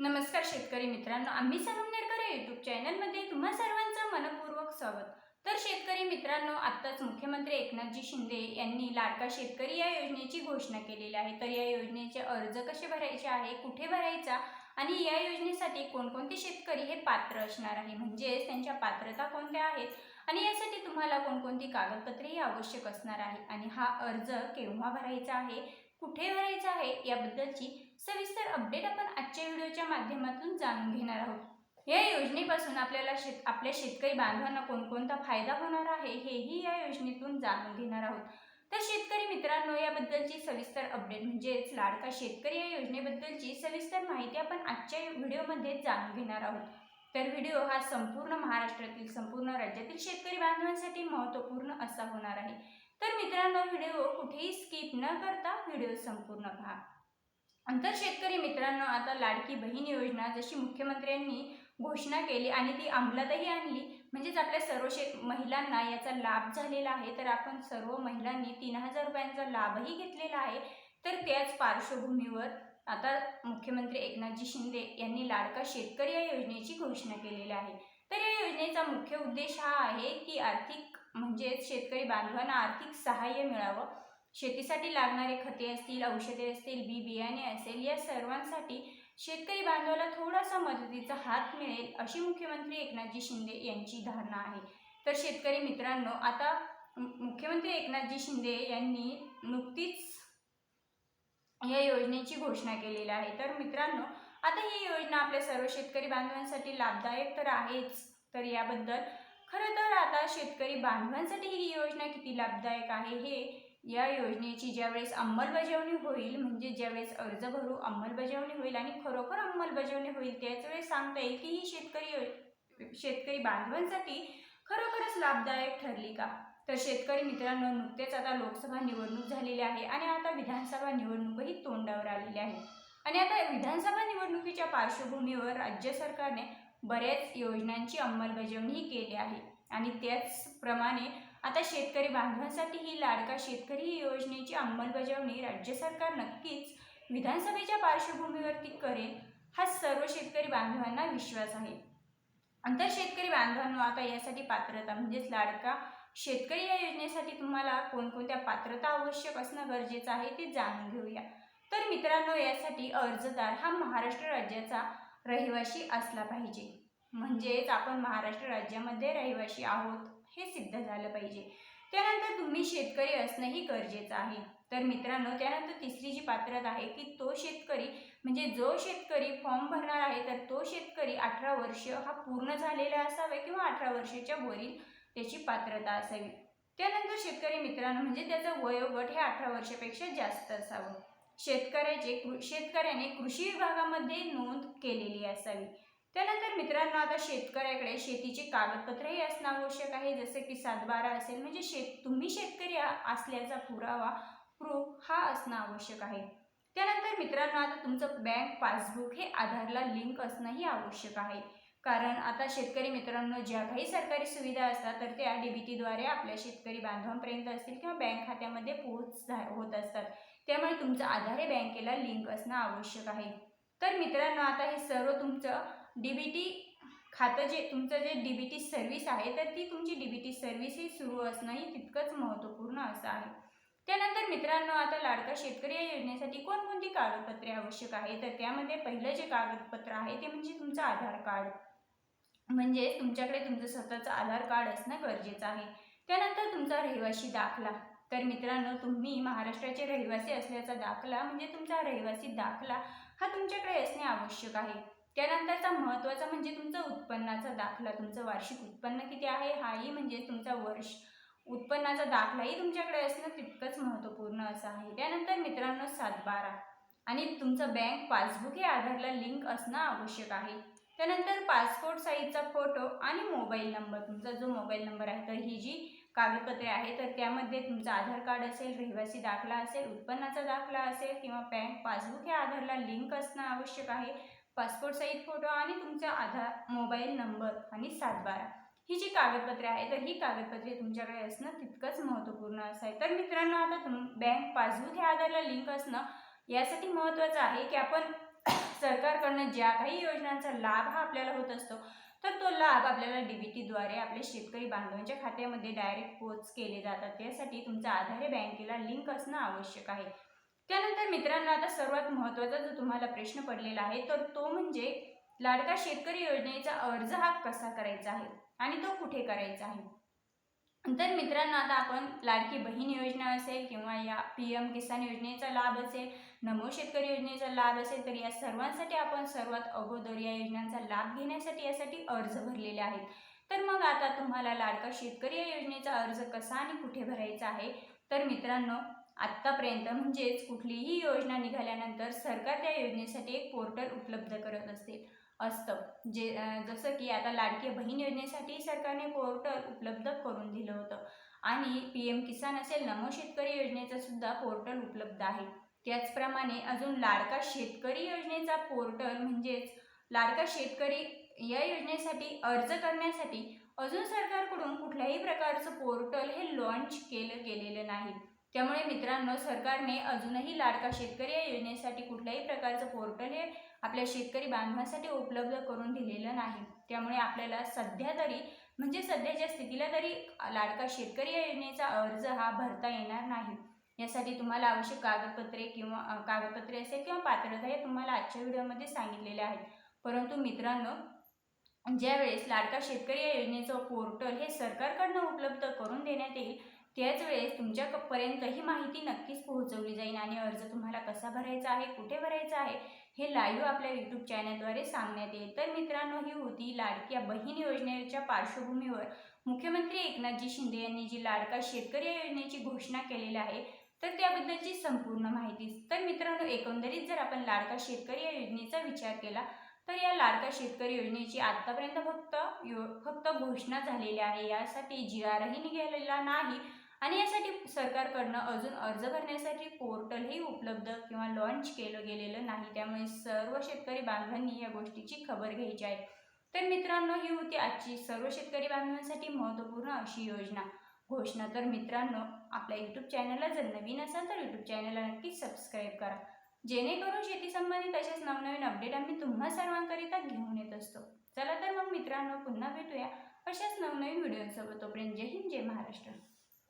नमस्कार शेतकरी मित्रांनो आम्ही संगमनेरकर या यूट्यूब चॅनलमध्ये तुम्हा सर्वांचं मनपूर्वक स्वागत. तर शेतकरी मित्रांनो आत्ताच मुख्यमंत्री एकनाथजी शिंदे यांनी लाडका शेतकरी या योजनेची घोषणा केलेली आहे. तर या योजनेचे अर्ज कसे भरायचे आहे कुठे भरायचा आणि या योजनेसाठी कोणकोणते शेतकरी हे पात्र असणार आहे म्हणजेच त्यांच्या पात्रता कोणत्या आहेत आणि यासाठी तुम्हाला कोणकोणती कागदपत्रेही आवश्यक असणार आहे आणि हा अर्ज केव्हा भरायचा आहे कुठे भरायचा आहे याबद्दलची सविस्तर अपडेट आपण आजच्या व्हिडिओच्या माध्यमातून जाणून घेणार आहोत. या योजनेपासून आपल्याला शेत आपल्या शेतकरी बांधवांना कोणकोणता फायदा होणार आहे हेही या योजनेतून जाणून घेणार आहोत. तर शेतकरी मित्रांनो याबद्दलची सविस्तर अपडेट म्हणजेच लाडका शेतकरी या योजनेबद्दलची सविस्तर माहिती आपण आजच्या व्हिडिओमध्ये जाणून घेणार आहोत. तर व्हिडिओ हा संपूर्ण महाराष्ट्रातील संपूर्ण राज्यातील शेतकरी बांधवांसाठी महत्त्वपूर्ण असा होणार आहे. तर मित्रांनो व्हिडिओ कुठेही स्किप न करता व्हिडिओ संपूर्ण पहा. तर शेतकरी मित्रांनो आता लाडकी बहीण योजना जशी मुख्यमंत्र्यांनी घोषणा केली आणि ती अंमलातही आणली म्हणजेच आपल्या सर्व शेत महिलांना याचा लाभ झालेला आहे. तर आपण सर्व महिलांनी तीन हजार रुपयांचा लाभही घेतलेला आहे. तर त्याच पार्श्वभूमीवर आता मुख्यमंत्री एकनाथजी शिंदे यांनी लाडका शेतकरी या योजनेची घोषणा केलेली आहे. तर या योजनेचा मुख्य उद्देश हा आहे की आर्थिक म्हणजेच शेतकरी बांधवांना आर्थिक सहाय्य मिळावं. शेतीसाठी लागणारे खते असतील औषधे असतील बी बियाणे असेल या सर्वांसाठी शेतकरी बांधवाला थोडासा मदतीचा हात मिळेल अशी मुख्यमंत्री एकनाथजी शिंदे यांची धारणा आहे. तर शेतकरी मित्रांनो आता मुख्यमंत्री एकनाथजी शिंदे यांनी नुकतीच या योजनेची घोषणा केलेली आहे. तर मित्रांनो आता ही योजना आपल्या सर्व शेतकरी बांधवांसाठी लाभदायक तर आहेच. तर याबद्दल खरं तर आता शेतकरी बांधवांसाठी ही योजना किती लाभदायक आहे हे या योजनेची ज्यावेळेस अंमलबजावणी होईल म्हणजे ज्यावेळेस अर्ज भरू अंमलबजावणी होईल आणि खरोखर अंमलबजावणी होईल त्याच वेळेस सांगता येईल की ही शेतकरी शेतकरी बांधवांसाठी खरोखरच लाभदायक ठरली का? तर शेतकरी मित्रांनो नुकतेच आता लोकसभा निवडणूक झालेली आहे आणि आता विधानसभा निवडणूकही तोंडावर आलेली आहे. आणि आता विधानसभा निवडणुकीच्या पार्श्वभूमीवर राज्य सरकारने बऱ्याच योजनांची अंमलबजावणीही केली आहे. आणि त्याचप्रमाणे आता शेतकरी बांधवांसाठी ही लाडका शेतकरी ही योजनेची अंमलबजावणी राज्य सरकार नक्कीच विधानसभेच्या पार्श्वभूमीवरती करेल हा सर्व शेतकरी बांधवांना विश्वास आहे. अंतर शेतकरी बांधवांना आता यासाठी पात्रता म्हणजेच लाडका शेतकरी या योजनेसाठी तुम्हाला कोणकोणत्या पात्रता आवश्यक असणं गरजेचं आहे ते जाणून घेऊया. तर मित्रांनो यासाठी अर्जदार हा महाराष्ट्र राज्याचा रहिवासी असला पाहिजे. म्हणजेच आपण महाराष्ट्र राज्यामध्ये रहिवासी आहोत. हे सिद्ध झालं पाहिजे. त्यानंतर तुम्ही शेतकरी असणंही गरजेचं आहे. तर मित्रांनो त्यानंतर तिसरी जी पात्रता आहे की तो शेतकरी म्हणजे जो शेतकरी फॉर्म भरणार आहे तर तो शेतकरी अठरा वर्ष हा पूर्ण झालेला असावे किंवा अठरा वर्षाच्या वरील त्याची पात्रता असावी. त्यानंतर शेतकरी मित्रांनो म्हणजे त्याचं वयोगट हे अठरा वर्षापेक्षा जास्त असावं. शेतकऱ्याचे कृ शेतकऱ्याने कृषी विभागामध्ये नोंद केलेली असावी. त्यानंतर मित्रांनो आता शेतकऱ्याकडे शेतीचे कागदपत्रही असणं आवश्यक आहे. जसे की सातबारा असेल म्हणजे शेत तुम्ही शेतकरी असल्याचा पुरावा प्रूफ हा असणं आवश्यक आहे. त्यानंतर मित्रांनो आता तुमचं बँक पासबुक हे आधारला लिंक असणंही आवश्यक आहे. कारण आता शेतकरी मित्रांनो ज्या काही सरकारी सुविधा असतात तर त्या डीबीटीद्वारे आपल्या शेतकरी बांधवांपर्यंत असतील किंवा बँक खात्यामध्ये पोहोच झा- होत असतात. त्यामुळे तुमचं आधार हे बँकेला लिंक असणं आवश्यक आहे. तर मित्रांनो आता हे सर्व तुमचं डी बी टी खातं जे तुमचं जे डी बी टी सर्व्हिस आहे तर ती तुमची डी बी टी सर्व्हिस ही सुरू असणंही तितकंच महत्त्वपूर्ण असं आहे. त्यानंतर मित्रांनो आता लाडका शेतकरी या योजनेसाठी कोणकोणती कागदपत्रे आवश्यक आहे? तर त्यामध्ये पहिलं जे कागदपत्र आहे ते म्हणजे तुमचं आधार कार्ड. म्हणजे तुमच्याकडे तुमचं स्वतःचं आधार कार्ड असणं गरजेचं आहे. त्यानंतर तुमचा रहिवासी दाखला. तर मित्रांनो तुम्ही महाराष्ट्राचे रहिवासी असल्याचा दाखला म्हणजे तुमचा रहिवासी दाखला हा तुमच्याकडे असणे आवश्यक आहे. त्यानंतरचा महत्त्वाचा म्हणजे तुमचा उत्पन्नाचा दाखला तुमचं वार्षिक उत्पन्न किती आहे? हाही म्हणजे तुमचा वर्ष उत्पन्नाचा दाखलाही तुमच्याकडे असणं तितकंच महत्त्वपूर्ण असं आहे. त्यानंतर मित्रांनो सातबारा. आणि तुमचं बँक पासबुक हे आधारला लिंक असणं आवश्यक आहे. त्यानंतर पासपोर्ट साईजचा फोटो आणि मोबाईल नंबर तुमचा जो मोबाईल नंबर आहे तर ही जी कागदपत्रे आहे तर त्यामध्ये तुमचं आधार कार्ड असेल रहिवासी दाखला असेल उत्पन्नाचा दाखला असेल किंवा बँक पासबुक हे आधारला लिंक असणं आवश्यक आहे. पासपोर्ट साईज फोटो आणि तुमचा आधार मोबाईल नंबर आणि सातबारा. ही जी कागदपत्रे आहे तर ही कागदपत्रे तुमच्याकडे असणं तितकंच महत्त्वपूर्ण असं आहे तर मित्रांनो आता तुम बँक पासबुक ह्या आधारला लिंक असणं यासाठी महत्त्वाचं आहे की आपण सरकारकडनं ज्या काही योजनांचा लाभ हा आपल्याला होत असतो तर तो लाभ आपल्याला डीबीटीद्वारे आपल्या शेतकरी बांधवांच्या खात्यामध्ये डायरेक्ट पोच केले जातात. त्यासाठी तुमचा आधार हे बँकेला लिंक असणं आवश्यक आहे. त्यानंतर मित्रांनो आता सर्वात महत्त्वाचा जो तुम्हाला प्रश्न पडलेला आहे तर तो म्हणजे लाडका शेतकरी योजनेचा अर्ज हा कसा करायचा आहे आणि तो कुठे करायचा आहे? तर मित्रांनो आता आपण लाडकी बहीण योजना असेल किंवा या पी एम किसान योजनेचा लाभ असेल नमो शेतकरी योजनेचा लाभ असेल तर या सर्वांसाठी आपण सर्वात अगोदर या योजनांचा लाभ घेण्यासाठी यासाठी अर्ज भरलेले आहेत. तर मग आता तुम्हाला लाडका शेतकरी या योजनेचा अर्ज कसा आणि कुठे भरायचा आहे? तर मित्रांनो आत्तापर्यंत म्हणजेच कुठलीही योजना निघाल्यानंतर सरकार त्या योजनेसाठी एक पोर्टल उपलब्ध करत असते असतं. जे जसं की आता लाडकी बहीण योजनेसाठी सरकारने पोर्टल उपलब्ध करून दिलं होतं. आणि पी एम किसान असेल नमो शेतकरी योजनेचं सुद्धा पोर्टल उपलब्ध आहे. त्याचप्रमाणे अजून लाडका शेतकरी योजनेचा पोर्टल म्हणजेच लाडका शेतकरी या योजनेसाठी अर्ज करण्यासाठी अजून सरकारकडून कुठल्याही प्रकारचं पोर्टल हे लॉन्च केलं गेलेलं नाही. त्यामुळे मित्रांनो सरकारने अजूनही लाडका शेतकरी या योजनेसाठी कुठल्याही प्रकारचं पोर्टल हे आपल्या शेतकरी बांधवांसाठी उपलब्ध करून दिलेलं नाही. त्यामुळे आपल्याला सध्या तरी म्हणजे सध्याच्या स्थितीला तरी लाडका शेतकरी या योजनेचा अर्ज हा भरता येणार नाही. यासाठी तुम्हाला आवश्यक कागदपत्रे किंवा कागदपत्रे असेल किंवा पात्रता हे तुम्हाला आजच्या व्हिडिओमध्ये सांगितलेले आहेत. परंतु मित्रांनो ज्यावेळेस लाडका शेतकरी या योजनेचं पोर्टल हे सरकारकडनं उपलब्ध करून देण्यात येईल त्याच वेळेस तुमच्यापर्यंत ही माहिती नक्कीच पोहोचवली जाईल आणि अर्ज तुम्हाला कसा भरायचा आहे कुठे भरायचा आहे हे लाईव्ह आपल्या यूट्यूब चॅनलद्वारे सांगण्यात येईल. तर मित्रांनो ही होती लाडक्या बहीण योजनेच्या पार्श्वभूमीवर मुख्यमंत्री एकनाथजी शिंदे यांनी जी लाडका शेतकरी योजनेची घोषणा केलेली आहे तर त्याबद्दलची संपूर्ण माहिती. तर मित्रांनो एकंदरीत जर आपण लाडका शेतकरी या योजनेचा विचार केला तर या लाडका शेतकरी योजनेची आत्तापर्यंत फक्त यो फक्त घोषणा झालेली आहे. यासाठी जी आरही निघालेला नाही. आणि यासाठी सरकारकडनं अजून अर्ज भरण्यासाठी पोर्टलही उपलब्ध किंवा लॉन्च केलं गेलेलं नाही. त्यामुळे सर्व शेतकरी बांधवांनी या गोष्टीची खबर घ्यायची आहे. तर मित्रांनो ही होती आजची सर्व शेतकरी बांधवांसाठी महत्त्वपूर्ण अशी योजना. घोषणा तर मित्रांनो आपल्या यूट्यूब चॅनलला जर नवीन असाल तर यूट्यूब चॅनलला नक्की सबस्क्राईब करा. जेणेकरून शेती संबंधित असेच नवनवीन अपडेट आम्ही तुम्हा सर्वांकरिता घेऊन येत असतो. चला तर मग मित्रांनो पुन्हा भेटूया अशाच नवनवीन व्हिडिओसोबत तोपर्यंत जय हिंद जय महाराष्ट्र.